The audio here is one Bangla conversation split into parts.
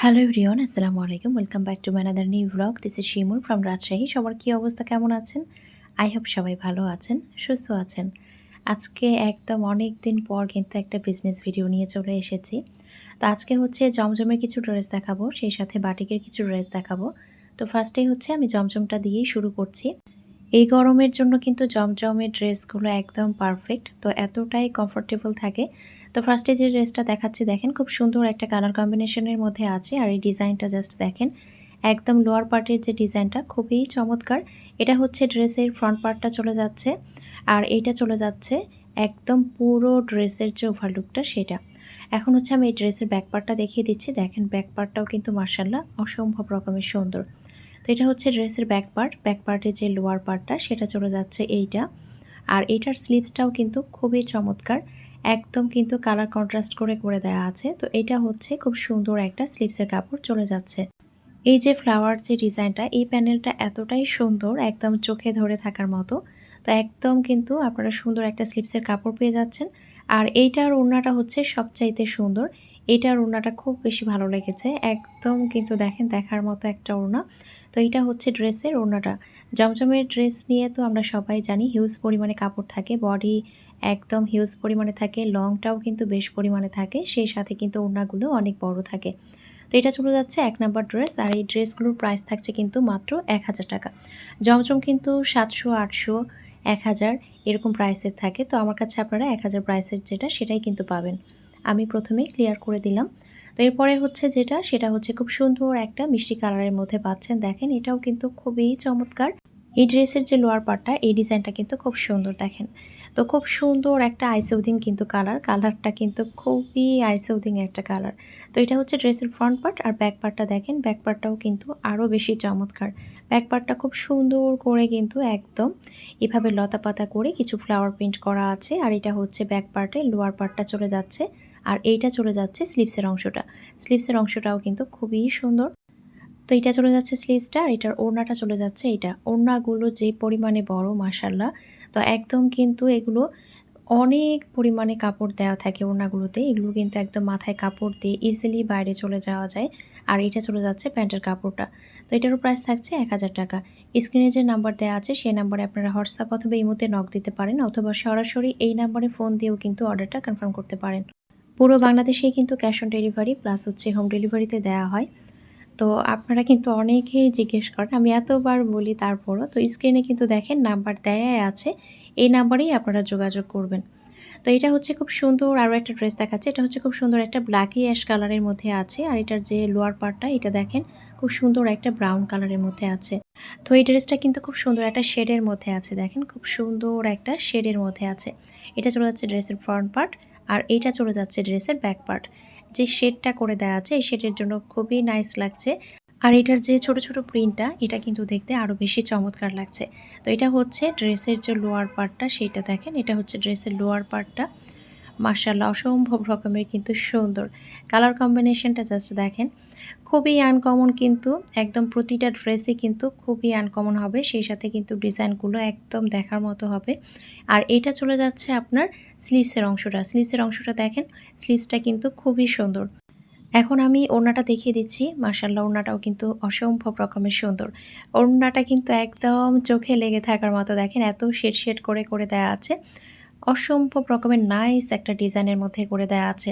হ্যালো এভরিওয়ান আসসালামু আলাইকুম welcome back to another new vlog this is Shimul from Rajshahi সবার কী অবস্থা, কেমন আছেন? আই হোপ সবাই ভালো আছেন, সুস্থ আছেন। আজকে একদম অনেক দিন পর কিন্তু একটা বিজনেস ভিডিও নিয়ে চলে এসেছি। তো আজকে হচ্ছে জমজমের কিছু ড্রেস দেখাবো, সেই সাথে বাটিকের কিছু ড্রেস দেখাবো। তো ফার্স্টেই হচ্ছে আমি জমজমটা দিয়েই শুরু করছি। এই গরমের জন্য কিন্তু জমজমের ড্রেসগুলো একদম পারফেক্ট তো এতটাই কমফোর্টেবল থাকে। তো ফার্স্টে যে ড্রেসটা দেখাচ্ছি, দেখেন খুব সুন্দর একটা কালার কম্বিনেশনের মধ্যে আছে। আর এই ডিজাইনটা জাস্ট দেখেন, একদম লোয়ার পার্টের যে ডিজাইনটা খুবই চমৎকার। এটা হচ্ছে ড্রেসের ফ্রন্ট পার্টটা চলে যাচ্ছে, আর এইটা চলে যাচ্ছে একদম পুরো ড্রেসের যে ওভারলুকটা সেটা। এখন হচ্ছে আমি এই ড্রেসের ব্যাক পার্টটা দেখিয়ে দিচ্ছি। দেখেন ব্যাক পার্টটাও কিন্তু মার্শাল্লাহ অসম্ভব রকমের সুন্দর। তো এটা হচ্ছে ড্রেসের ব্যাক পার্ট ব্যাক পার্টের যে লোয়ার পার্টটা সেটা চলে যাচ্ছে এইটা। আর এইটার স্লিভসটাও কিন্তু খুবই চমৎকার। একদম কিন্তু কালার কন্ট্রাস্ট করে করে দেওয়া আছে। তো এটা হচ্ছে খুব সুন্দর একটা স্লিপসের কাপড় চলে যাচ্ছে। এই যে ফ্লাওয়ার যে ডিজাইনটা এই প্যানেলটা এতটাই সুন্দর, একদম চোখে ধরে থাকার মতো। তো একদম কিন্তু আপনারা সুন্দর একটা স্লিপসের কাপড় পেয়ে যাচ্ছেন। আর এইটার ওড়নাটা হচ্ছে সবচাইতে সুন্দর। এইটার ওড়নাটা খুব বেশি ভালো লেগেছে। একদম কিন্তু দেখেন, দেখার মতো একটা ওড়না। তো এটা হচ্ছে ড্রেসের ওড়নাটা। জমজমের ড্রেস নিয়ে তো আমরা সবাই জানি হিউজ পরিমাণে কাপড় থাকে বডি একদম হিউজ পরিমাণে থাকে লংটাও কিন্তু বেশ পরিমাণে থাকে, সেই সাথে কিন্তু ওড়নাগুলো অনেক বড় থাকে। তো এটা চলে যাচ্ছে এক নাম্বার ড্রেস আর এই ড্রেসগুলোর প্রাইস থাকছে কিন্তু মাত্র এক হাজার টাকা। জমজম কিন্তু সাতশো, আটশো, এক হাজার এরকম প্রাইসের থাকে। তো আমার কাছে আপনারা এক হাজার প্রাইসের যেটা, সেটাই কিন্তু পাবেন। আমি প্রথমেই ক্লিয়ার করে দিলাম। তো এরপরে হচ্ছে যেটা, সেটা হচ্ছে খুব সুন্দর একটা মিষ্টি কালারের মধ্যে পাচ্ছেন। দেখেন, এটাও কিন্তু খুবই চমৎকার। এই ড্রেসের যে লোয়ার পার্টটা এই ডিজাইনটা কিন্তু খুব সুন্দর, দেখেন। তো খুব সুন্দর একটা আইসৌদিং কিন্তু কালার। কালারটা কিন্তু খুবই আইসৌদিং একটা কালার। তো এটা হচ্ছে ড্রেসের ফ্রন্ট পার্ট আর ব্যাক পার্টটা দেখেন, ব্যাক পার্টটাও কিন্তু আরও বেশি চমৎকার। ব্যাক পার্টটা খুব সুন্দর করে কিন্তু একদম এভাবে লতা পাতা করে কিছু ফ্লাওয়ার প্রিন্ট করা আছে আর এটা হচ্ছে ব্যাক পার্টে, লোয়ার পার্টটা চলে যাচ্ছে আর এইটা চলে যাচ্ছে স্লিপসের অংশটা। স্লিপসের অংশটাও কিন্তু খুবই সুন্দর। তো এটা চলে যাচ্ছে স্লিভসটা আর এটার ওড়নাটা চলে যাচ্ছে এটা। ওড়নাগুলো যে পরিমাণে বড় মাসাল্লাহ তো একদম কিন্তু এগুলো অনেক পরিমাণে কাপড় দেওয়া থাকে ওড়নাগুলোতে। এগুলো কিন্তু একদম মাথায় কাপড় দিয়ে ইজিলি বাইরে চলে যাওয়া যায়। আর এটা চলে যাচ্ছে প্যান্টের কাপড়টা। তো এটারও প্রাইস থাকছে এক হাজার টাকা। স্ক্রিনে যে নাম্বার দেওয়া আছে, সেই নাম্বারে আপনারা হোয়াটসঅ্যাপ অথবা ইমোতে নক দিতে পারেন অথবা সরাসরি এই নাম্বারে ফোন দিয়েও কিন্তু অর্ডারটা কনফার্ম করতে পারেন। পুরো বাংলাদেশেই কিন্তু ক্যাশ অন ডেলিভারি প্লাস হচ্ছে হোম ডেলিভারিতে দেওয়া হয়। তো আপনারা কিন্তু অনেকেই জিজ্ঞেস করেন, আমি এতবার বলি তারপরও, তো স্ক্রিনে কিন্তু দেখেন নাম্বার দেয়াই আছে, এই নাম্বারেই আপনারা যোগাযোগ করবেন। তো এটা হচ্ছে খুব সুন্দর আরও একটা ড্রেস দেখাচ্ছে, এটা হচ্ছে খুব সুন্দর একটা ব্ল্যাকি অ্যাশ কালারের মধ্যে আছে, আর এটার যে লোয়ার পার্টটা এটা দেখেন খুব সুন্দর একটা ব্রাউন কালারের মধ্যে আছে। তো এই ড্রেসটা কিন্তু খুব সুন্দর একটা শেডের মধ্যে আছে, দেখেন খুব সুন্দর একটা শেডের মধ্যে আছে। এটা চলে যাচ্ছে ড্রেসের ফ্রন্ট পার্ট আর এইটা চলে যাচ্ছে ড্রেসের ব্যাক পার্ট যে শেডটা করে দেওয়া আছে, এই শেডের জন্য খুবই নাইস লাগছে। আর এটার যে ছোট ছোট প্রিন্টটা এটা কিন্তু দেখতে আরও বেশি চমৎকার লাগছে। তো এটা হচ্ছে ড্রেসের যে লোয়ার পার্টটা সেইটা দেখেন, এটা হচ্ছে ড্রেসের লোয়ার পার্টটা মার্শাল্লাহ অসম্ভব রকমের কিন্তু সুন্দর। কালার কম্বিনেশনটা জাস্ট দেখেন। খুবই আনকমন কিন্তু, একদম প্রতিটা ড্রেসই কিন্তু খুবই আনকমন হবে। সেই সাথে কিন্তু ডিজাইনগুলো একদম দেখার মতো হবে। আর এটা চলে যাচ্ছে আপনার স্লিভসের অংশটা। স্লিভসের অংশটা দেখেন স্লিভসটা কিন্তু খুবই সুন্দর। এখন আমি ওড়নাটা দেখিয়ে দিচ্ছি। মার্শাল্লাহ ওড়নাটাও কিন্তু অসম্ভব রকমের সুন্দর। ওড়নাটা কিন্তু একদম চোখে লেগে থাকার মতো। দেখেন, এত শেড শেড করে করে দেওয়া আছে। অসম্ভব রকমের নাইস একটা ডিজাইনের মধ্যে করে দেওয়া আছে।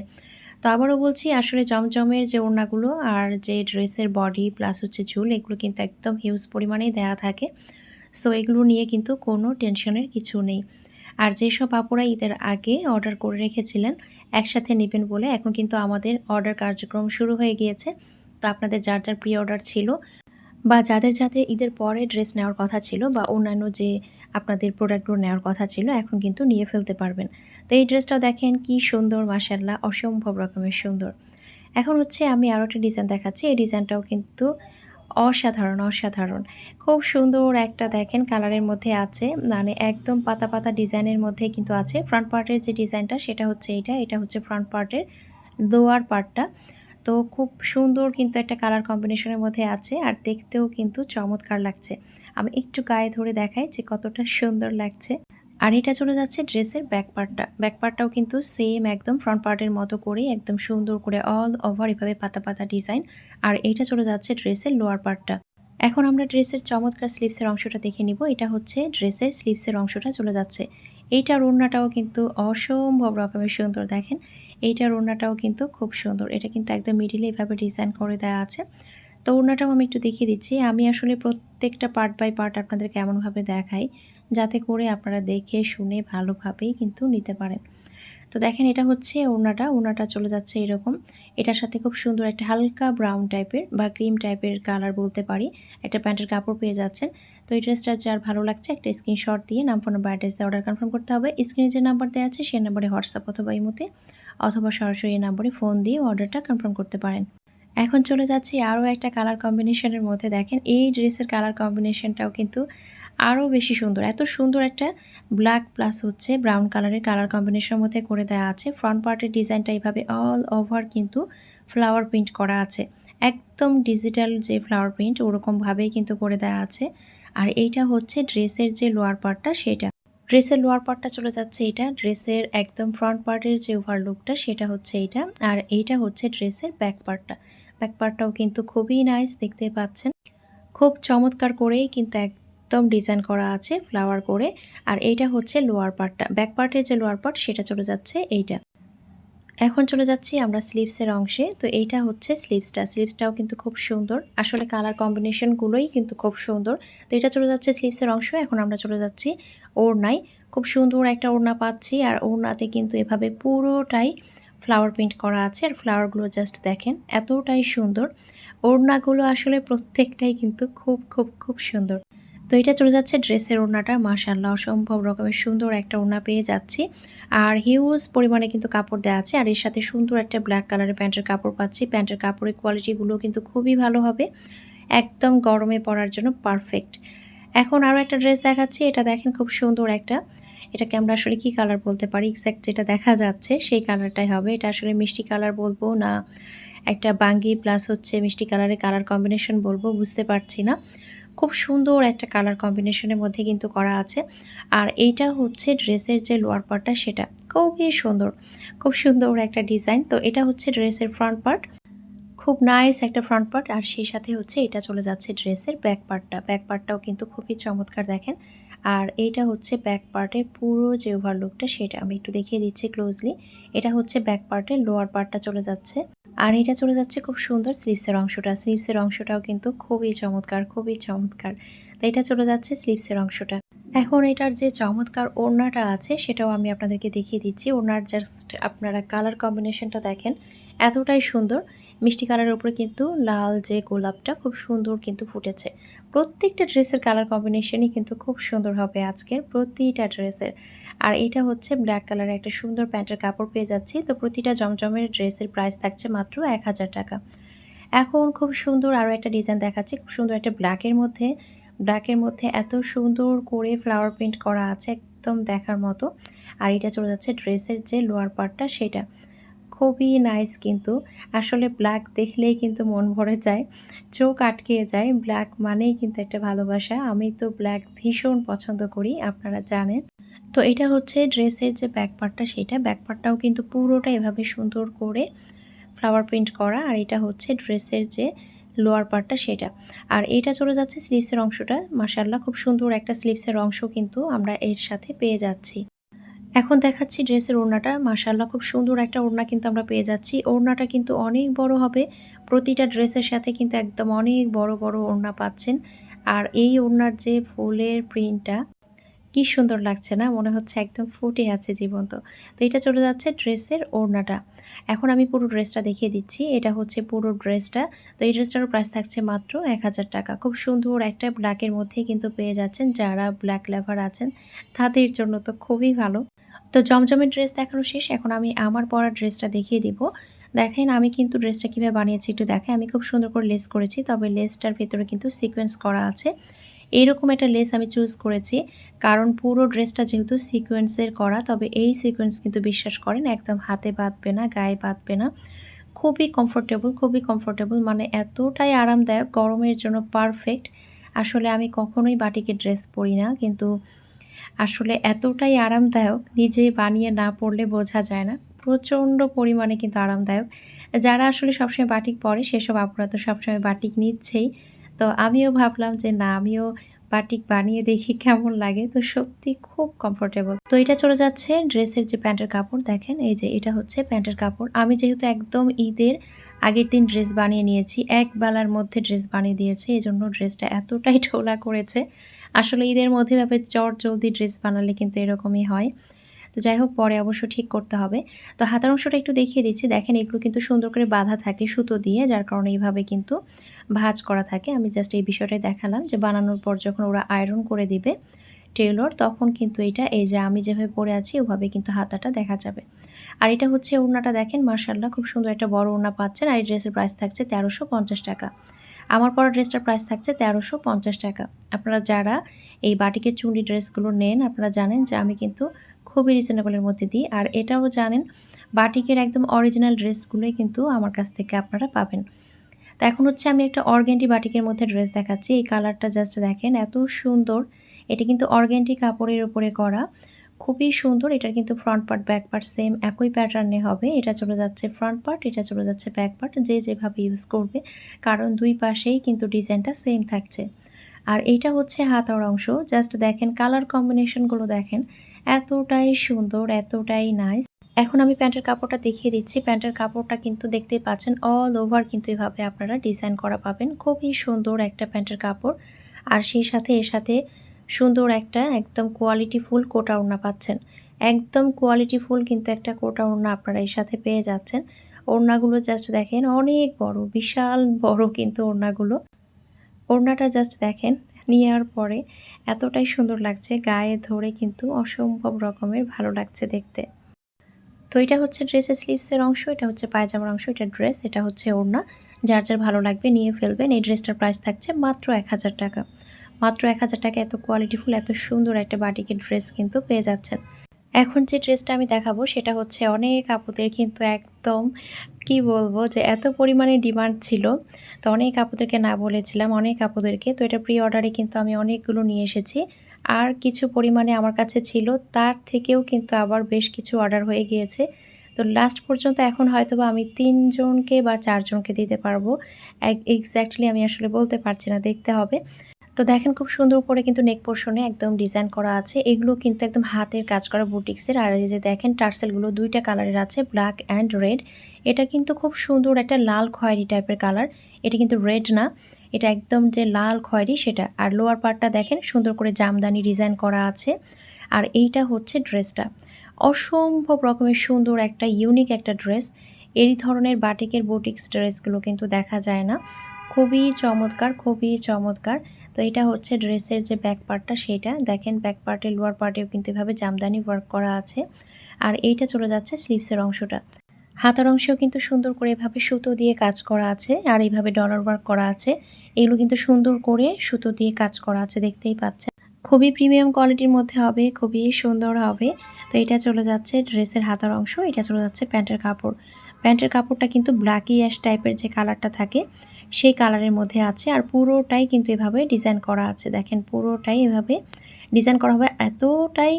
তো আবারও বলছি, আসলে জমজমের যে ওড়নাগুলো আর যে ড্রেসের বডি প্লাস হচ্ছে ঝুল এগুলো কিন্তু একদম হিউজ পরিমাণেই দেওয়া থাকে। সো এগুলো নিয়ে কিন্তু কোনো টেনশনের কিছু নেই। আর যেসব আপুরা ঈদের আগে অর্ডার করে রেখেছিলেন, একসাথে নেবেন বলে এখন কিন্তু আমাদের অর্ডার কার্যক্রম শুরু হয়ে গিয়েছে। তো আপনাদের যার যার প্রি অর্ডার ছিল বা যাদের যাদের ঈদের পরে ড্রেস নেওয়ার কথা ছিল বা অন্যান্য যে আপনাদের প্রোডাক্টগুলো নেওয়ার কথা ছিল, এখন কিন্তু নিয়ে ফেলতে পারবেন। তো এই ড্রেসটাও দেখেন কি সুন্দর মাসাল্লাহ অসম্ভব রকমের সুন্দর। এখন হচ্ছে আমি আরও একটা ডিজাইন দেখাচ্ছি, এই ডিজাইনটাও কিন্তু অসাধারণ অসাধারণ। খুব সুন্দর একটা দেখেন কালারের মধ্যে আছে মানে একদম পাতা পাতা ডিজাইনের মধ্যে কিন্তু আছে। ফ্রন্ট পার্টের যে ডিজাইনটা সেটা হচ্ছে এটা এটা হচ্ছে ফ্রন্ট পার্টের লোয়ার পার্টটা তো খুব সুন্দর কিন্তু একটা কালার কম্বিনেশনের মধ্যে আছে আর দেখতেও কিন্তু চমৎকার লাগছে। আমি একটু গায়ে ধরে দেখাই যে কতটা সুন্দর লাগছে। আর এটা চলে যাচ্ছে ড্রেসের ব্যাক পার্টটা ব্যাক পার্টটাও কিন্তু সেম একদম ফ্রন্ট পার্টের মতো করে একদম সুন্দর করে অল ওভার এভাবে পাতা পাতা ডিজাইন আর এইটা চলে যাচ্ছে ড্রেসের লোয়ার পার্টটা এখন আমরা ড্রেসের চমৎকার স্লিপসের অংশটা দেখে নিব। এটা হচ্ছে ড্রেসের স্লিপসের অংশটা চলে যাচ্ছে। এইটার ওড়নাটাও কিন্তু অসম্ভব রকমের সুন্দর, দেখেন। এইটার ওড়নাটাও কিন্তু খুব সুন্দর। এটা কিন্তু একদম মিডিলে এভাবে ডিজাইন করে দেওয়া আছে। তো ওড়নাটাও আমি একটু দেখিয়ে দিচ্ছি। আমি আসলে প্রত্যেকটা পার্ট বাই পার্ট আপনাদের কেমনভাবে দেখাই, যাতে করে আপনারা দেখে, শুনে ভালোভাবেই কিন্তু নিতে পারেন। তো দেখেন এটা হচ্ছে ওড়নাটা ওড়নাটা চলে যাচ্ছে এরকম। এটার সাথে খুব সুন্দর একটা হালকা ব্রাউন টাইপের বা ক্রিম টাইপের কালার বলতে পারি। একটা প্যান্টের কাপড় পেয়ে যাচ্ছেন। তো এই ড্রেসটা যার ভালো লাগছে, একটা স্ক্রিনশট দিয়ে নাম ফোন নাম্বার অ্যাড্রেস দিয়ে অর্ডার কনফার্ম করতে হবে। স্ক্রিনে যে নাম্বার দেওয়া আছে, সেই নাম্বারে হোয়াটসঅ্যাপ অথবা ইমোতে অথবা সরাসরি এই নাম্বারে ফোন দিয়ে অর্ডারটা কনফার্ম করতে পারেন। এখন চলে যাচ্ছি আরও একটা কালার কম্বিনেশনের মধ্যে। দেখেন এই ড্রেসের কালার কম্বিনেশনটাও কিন্তু আরও বেশি সুন্দর। এত সুন্দর একটা ব্ল্যাক প্লাস হচ্ছে ব্রাউন কালারের কালার কম্বিনেশনের মধ্যে করে দেওয়া আছে। ফ্রন্ট পার্টের ডিজাইনটা এইভাবে অল ওভার কিন্তু ফ্লাওয়ার প্রিন্ট করা আছে। একদম ডিজিটাল যে ফ্লাওয়ার প্রিন্ট ওরকমভাবেই কিন্তু করে দেওয়া আছে। আর এইটা হচ্ছে ড্রেসের যে লোয়ার পার্টটা সেটা। ড্রেসের লোয়ার পার্টটা চলে যাচ্ছে এটা। ড্রেসের একদম ফ্রন্ট পার্টের যে ওভারলুকটা সেটা হচ্ছে এটা আর এইটা হচ্ছে ড্রেসের ব্যাক পার্টটা ব্যাক পার্টটাও কিন্তু খুবই নাইস দেখতে পাচ্ছেন। খুব চমৎকার করেই কিন্তু একদম ডিজাইন করা আছে ফ্লাওয়ার করে। আর এইটা হচ্ছে লোয়ার পার্টটা ব্যাক পার্টের যে লোয়ার পার্ট সেটা চলে যাচ্ছে এইটা। এখন চলে যাচ্ছি আমরা স্লিভসের অংশে। তো এইটা হচ্ছে স্লিভসটা স্লিভসটাও কিন্তু খুব সুন্দর। আসলে কালার কম্বিনেশনগুলোই কিন্তু খুব সুন্দর। তো এটা চলে যাচ্ছে স্লিভসের অংশ। এখন আমরা চলে যাচ্ছি ওড়নায়। খুব সুন্দর একটা ওড়না পাচ্ছি। আর ওড়নাতে কিন্তু এভাবে পুরোটাই ফ্লাওয়ার প্রিন্ট করা আছে। আর ফ্লাওয়ারগুলো জাস্ট দেখেন, এতটাই সুন্দর। ওড়নাগুলো আসলে প্রত্যেকটাই কিন্তু খুব খুব খুব সুন্দর। তো এটা চলে যাচ্ছে ড্রেসের ওড়নাটা। মাশাল্লাহ অসম্ভব রকমের সুন্দর একটা ওড়না পেয়ে যাচ্ছি। আর হিউজ পরিমাণে কিন্তু কাপড় দেওয়া আছে। আর এর সাথে সুন্দর একটা ব্ল্যাক কালারের প্যান্টের কাপড় পাচ্ছি। প্যান্টের কাপড়ের কোয়ালিটিগুলো কিন্তু খুবই ভালো হবে। একদম গরমে পরার জন্য পারফেক্ট। এখন আরও একটা ড্রেস দেখাচ্ছি। এটা দেখেন খুব সুন্দর একটা। এটাকে আমরা আসলে কি কালার বলতে পারি? এক্স্যাক্ট যেটা দেখা যাচ্ছে, সেই কালারটাই হবে। এটা আসলে মিষ্টি কালার বলব না, একটা বাঙ্গি প্লাস হচ্ছে মিষ্টি কালারের কালার কম্বিনেশন বলব, বুঝতে পারছি না। খুব সুন্দর একটা কালার কম্বিনেশনের মধ্যে কিন্তু করা আছে। আর এইটা হচ্ছে ড্রেসের যে লোয়ার পার্টটা সেটা খুবই সুন্দর, খুব সুন্দর একটা ডিজাইন তো এটা হচ্ছে ড্রেসের ফ্রন্ট পার্ট খুব নাইস একটা ফ্রন্ট পার্ট আর সেই সাথে হচ্ছে এটা চলে যাচ্ছে ড্রেসের ব্যাক পার্টটা ব্যাক পার্টটাও কিন্তু খুবই চমৎকার দেখেন। আর এইটা হচ্ছে ব্যাক পার্টের পুরো যে ওভারলুকটা সেটা আমি একটু দেখিয়ে দিচ্ছি ক্লোজলি এটা হচ্ছে ব্যাক পার্টের লোয়ার পার্টটা চলে যাচ্ছে। আর এটা চলে যাচ্ছে খুব সুন্দর স্লিপসের অংশটা। স্লিপসের অংশটাও কিন্তু খুবই চমৎকার খুবই চমৎকার। তো এটা চলে যাচ্ছে স্লিপসের অংশটা। এখন এটার যে চমৎকার ওড়নাটা আছে, সেটাও আমি আপনাদেরকে দেখিয়ে দিচ্ছি। ওড়নার জাস্ট আপনারা কালার কম্বিনেশনটা দেখেন, এতটাই সুন্দর। মিষ্টি কালারের উপরে কিন্তু লাল যে গোলাপটা খুব সুন্দর কিন্তু ফুটেছে। প্রত্যেকটা ড্রেসের কালার কম্বিনেশনই কিন্তু খুব সুন্দর হবে আজকের প্রতিটা ড্রেসের। আর এটা হচ্ছে ব্ল্যাক কালারের একটা সুন্দর প্যান্টের কাপড় পেয়ে যাচ্ছি। তো প্রতিটা জমজমের ড্রেসের প্রাইস থাকছে মাত্র এক হাজার টাকা। এখন খুব সুন্দর আরও একটা ডিজাইন দেখাচ্ছি। খুব সুন্দর একটা ব্ল্যাকের মধ্যে ব্ল্যাকের মধ্যে এত সুন্দর করে ফ্লাওয়ার প্রিন্ট করা আছে একদম দেখার মতো। আর এটা চলে যাচ্ছে ড্রেসের যে লোয়ার পার্টটা, সেটা। খুবই নাইস কিন্তু। আসলে ব্ল্যাক দেখলেই কিন্তু মন ভরে যায়, চোখ আটকে যায়। ব্ল্যাক মানেই কিন্তু একটা ভালোবাসা। আমি তো ব্ল্যাক ভীষণ পছন্দ করি, আপনারা জানেন। তো এটা হচ্ছে ড্রেসের যে ব্যাক পার্টটা সেটা ব্যাক পার্টটাও কিন্তু পুরোটা এভাবে সুন্দর করে ফ্লাওয়ার প্রিন্ট করা। আর এটা হচ্ছে ড্রেসের যে লোয়ার পার্টটা সেটা। আর এটা চলে যাচ্ছে স্লিভসের অংশটা। মাসাল্লাহ খুব সুন্দর একটা স্লিভসের অংশ কিন্তু আমরা এর সাথে পেয়ে যাচ্ছি। এখন দেখাচ্ছি ড্রেসের ওড়নাটা। মাসাল্লাহ খুব সুন্দর একটা ওড়না কিন্তু আমরা পেয়ে যাচ্ছি। ওড়নাটা কিন্তু অনেক বড় হবে। প্রতিটা ড্রেসের সাথে কিন্তু একদম অনেক বড় বড় ওড়না পাচ্ছেন। আর এই ওড়নার যে ফুলের প্রিন্টটা কি সুন্দর লাগছে না? মনে হচ্ছে একদম ফুটে আছে জীবন্ত তো। এটা চলে যাচ্ছে ড্রেসের ওড়নাটা। এখন আমি পুরো ড্রেসটা দেখিয়ে দিচ্ছি। এটা হচ্ছে পুরো ড্রেসটা। তো এই ড্রেসটারও প্রাইস থাকছে মাত্র এক হাজার টাকা। খুব সুন্দর একটা ব্ল্যাকের মধ্যে কিন্তু পেয়ে যাচ্ছেন যারা ব্ল্যাক লেভার আছেন। তাদের জন্য তো খুবই ভালো। তো জমজমের ড্রেস দেখানো শেষ। এখন আমি আমার পরা ড্রেসটা দেখিয়ে দিব। দেখেন, আমি কিন্তু ড্রেসটা কীভাবে বানিয়েছি একটু দেখেন। আমি খুব সুন্দর করে লেস করেছি, তবে লেসটার ভেতরে কিন্তু সিকোয়েন্স করা আছে। এইরকম একটা লেস আমি চুজ করেছি। কারণ পুরো ড্রেসটা যেহেতু সিকোয়েন্সের করা, তবে এই সিকোয়েন্স কিন্তু বিশ্বাস করেন, একদম হাতে বাঁধবে না, গায়ে বাঁধবে না। খুবই কমফোর্টেবল খুবই কমফোর্টেবল মানে এতটাই আরামদায়ক, গরমের জন্য পারফেক্ট আসলে আমি কখনোই বাটিকে ড্রেস পরি না, কিন্তু আসলে এতটাই আরামদায়ক, নিজে বানিয়ে না পড়লে বোঝা যায় না। প্রচণ্ড পরিমাণে কিন্তু আরামদায়ক। যারা আসলে সবসময় বাটিক পরে, সেসব আপুরা তো সবসময় বাটিক নিচ্ছেই। তো আমিও ভাবলাম যে না, আমিও বাটিক বানিয়ে দেখি কেমন লাগে। তো সত্যি খুব কমফোর্টেবল তো এটা চলে যাচ্ছে ড্রেসের যে প্যান্টের কাপড়, দেখেন এই যে এটা হচ্ছে প্যান্টের কাপড়। আমি যেহেতু একদম ঈদের আগের দিন ড্রেস বানিয়ে নিয়েছি, এক বেলার মধ্যে ড্রেস বানিয়ে দিয়েছে এই জন্য ড্রেসটা এতটাই ঠোলা করেছে। আসলে ঈদের মধ্যে ভাবে চট জলদি ড্রেস বানালে কিন্তু এরকমই হয়। তো যাই হোক, পরে অবশ্য ঠিক করতে হবে। তো হাতার অংশটা একটু দেখিয়ে দিচ্ছি। দেখেন, এগুলো কিন্তু সুন্দর করে বাঁধা থাকে সুতো দিয়ে, যার কারণে এইভাবে কিন্তু ভাজ করা থাকে। আমি জাস্ট এই বিষয়টাই দেখালাম যে বানানোর পর যখন ওরা আয়রন করে দিবে টেলর তখন কিন্তু এটা, এই যে আমি যেভাবে পরে আছি, ওভাবে কিন্তু হাতাটা দেখা যাবে। আর এটা হচ্ছে ওড়নাটা দেখেন মার্শাল্লাহ খুব সুন্দর একটা বড় ওড়না পাচ্ছেন। আর এই ড্রেসের প্রাইস থাকছে তেরোশো পঞ্চাশ টাকা। আমার পরা ড্রেসটার প্রাইস থাকছে তেরোশো পঞ্চাশ টাকা। আপনারা যারা এই বাটিকের চুন্ডি ড্রেসগুলো নেন, আপনারা জানেন যে আমি কিন্তু খুবই রিজনেবলের মধ্যে দিই আর এটাও জানেন, বাটিকের একদম অরিজিনাল ড্রেসগুলোই কিন্তু আমার কাছ থেকে আপনারা পাবেন। তো এখন হচ্ছে আমি একটা অর্গেন্টি বাটিকের মধ্যে ড্রেস দেখাচ্ছি। এই কালারটা জাস্ট দেখেন, এত সুন্দর। এটা কিন্তু অর্গেন্টি কাপড়ের উপরে করা। খুবই সুন্দর। এটার কিন্তু front part back part same একই প্যাটার্নে হবে। এটা চলে যাচ্ছে ফ্রন্ট পার্ট এটা চলে যাচ্ছে ব্যাক পার্ট যে যেভাবে ইউজ করবে, কারণ দুই পাশেই কিন্তু ডিজাইনটা সেম থাকছে। আর এইটা হচ্ছে হাতার অংশ। জাস্ট দেখেন কালার কম্বিনেশনগুলো দেখেন। এতটাই সুন্দর, এতটাই নাইস এখন আমি প্যান্টের কাপড়টা দেখিয়ে দিচ্ছি। প্যান্টের কাপড়টা কিন্তু দেখতেই পাচ্ছেন অল ওভার কিন্তু এভাবে আপনারা ডিজাইন করা পাবেন। খুবই সুন্দর একটা প্যান্টের কাপড়। আর সেই সাথে, এর সাথে সুন্দর একটা একদম কোয়ালিটি ফুল কোটা ওড়না পাচ্ছেন। একদম কোয়ালিটি ফুল কিন্তু একটা কোটা ওড়না আপনারা এর সাথে পেয়ে যাচ্ছেন। ওড়নাগুলো জাস্ট দেখেন, অনেক বড়, বিশাল বড় কিন্তু ওড়নাগুলো। ওড়নাটা জাস্ট দেখেন নেওয়ার পরে এতটাই সুন্দর লাগছে, গায়ে ধরে কিন্তু অসম্ভব রকমের ভালো লাগছে দেখতে। তো এটা হচ্ছে ড্রেসের স্লিভসের অংশ, এটা হচ্ছে পায়জামার অংশ, এটা ড্রেস, এটা হচ্ছে ওড়না। যার যার ভালো লাগবে নিয়ে ফেলবেন, এই ড্রেসটার প্রাইস থাকছে মাত্র এক হাজার টাকা। মাত্র এক হাজার টাকা, এত কোয়ালিটিফুল এত সুন্দর একটা বাটিকের ড্রেস কিন্তু পেয়ে যাচ্ছেন। এখন যে ড্রেসটা আমি দেখাবো, সেটা হচ্ছে অনেক আপুদের কিন্তু একদম, কি বলব, যে এত পরিমাণে ডিমান্ড ছিল। তো অনেক আপুদেরকে না বলেছিলাম, অনেক আপুদেরকে। তো এটা প্রি অর্ডারে কিন্তু আমি অনেকগুলো নিয়ে এসেছি। আর কিছু পরিমাণে আমার কাছে ছিল, তার থেকেও কিন্তু আবার বেশ কিছু অর্ডার হয়ে গিয়েছে। তো লাস্ট পর্যন্ত এখন হয়তো বা আমি তিনজনকে বা চারজনকে দিতে পারব। এক্স্যাক্টলি আমি আসলে বলতে পারছি না, দেখতে হবে। তো দেখেন খুব সুন্দর করে কিন্তু নেক পোর্শনে একদম ডিজাইন করা আছে। এগুলো কিন্তু একদম হাতের কাজ করা বুটিক্সের আর এই যে দেখেন টার্সেলগুলো দুইটা কালারের আছে ব্ল্যাক অ্যান্ড রেড এটা কিন্তু খুব সুন্দর একটা লাল খয়েরি টাইপের কালার এটা কিন্তু রেড না, এটা একদম যে লাল খয়েরি সেটা। আর লোয়ার পার্টটা দেখেন, সুন্দর করে জামদানি ডিজাইন করা আছে। আর এইটা হচ্ছে ড্রেসটা অসম্ভব রকমের সুন্দর একটা ইউনিক একটা ড্রেস এই ধরনের বাটিকের বুটিক্স ড্রেসগুলো কিন্তু দেখা যায় না। খুবই চমৎকার খুবই চমৎকার। তো এটা হচ্ছে ড্রেসের যে ব্যাক পার্টটা সেটা দেখেন ব্যাক পার্টে লোয়ার পার্টেও কিন্তু এভাবে জামদানি ওয়ার্ক করা আছে। আর এইটা চলে যাচ্ছে স্লিভসের অংশটা। হাতার অংশেও কিন্তু সুন্দর করে এভাবে সুতো দিয়ে কাজ করা আছে আর এইভাবে ডলার ওয়ার্ক করা আছে। এগুলো কিন্তু সুন্দর করে সুতো দিয়ে কাজ করা আছে, দেখতেই পাচ্ছেন। খুবই প্রিমিয়াম কোয়ালিটির মধ্যে হবে, খুবই সুন্দর হবে। তো এটা চলে যাচ্ছে ড্রেসের হাতার অংশ, এটা চলে যাচ্ছে প্যান্টের কাপড়। প্যান্টের কাপড়টা কিন্তু ব্ল্যাকি অ্যাশ টাইপের যে কালারটা থাকে সেই কালারের মধ্যে আছে আর পুরোটাই কিন্তু এভাবে ডিজাইন করা আছে। দেখেন পুরোটাই এভাবে ডিজাইন করা হবে। এতটাই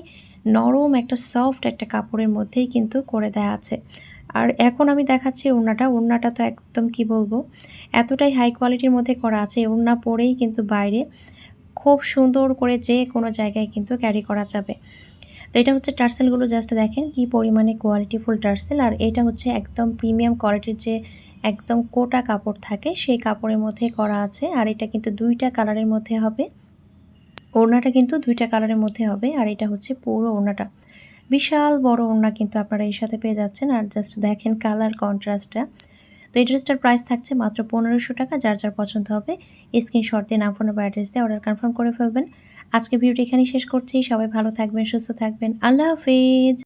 নরম একটা সফট একটা কাপড়ের মধ্যেই কিন্তু করে দেয়া আছে। আর এখন আমি দেখাচ্ছি ওড়নাটা। ওড়নাটা তো একদম কি বলব? এতটাই হাই কোয়ালিটির মধ্যে করা আছে। ওড়না পরেই কিন্তু বাইরে খুব সুন্দর করে যে কোনো জায়গায় কিন্তু ক্যারি করা যাবে। তো এটা হচ্ছে টার্সেলগুলো। জাস্ট দেখেন কি পরিমাণে কোয়ালিটিফুল টার্সেল। আর এটা হচ্ছে একদম প্রিমিয়াম কোয়ালিটির যে একদম কোটা কাপড় থাকে, সেই কাপড়ের মধ্যে করা আছে। আর এটা কিন্তু দুইটা কালারের মধ্যে হবে। ওড়নাটা কিন্তু দুইটা কালারের মধ্যে হবে। আর এটা হচ্ছে পুরো ওড়নাটা। বিশাল বড় ওড়না কিন্তু আপনারা এর সাথে পেয়ে যাচ্ছেন। আর জাস্ট দেখেন কালার কন্ট্রাস্টটা তো এই ড্রেসটার প্রাইস থাকছে মাত্র পনেরোশো টাকা। যার যার পছন্দ হবে স্ক্রিনশট দিয়ে নাম বা অ্যাড্রেস দিয়ে অর্ডার কনফার্ম করে ফেলবেন। আজকে ভিডিওটি এখানেই শেষ করছি। সবাই ভালো থাকবেন, সুস্থ থাকবেন। আল্লাহ হাফিজ।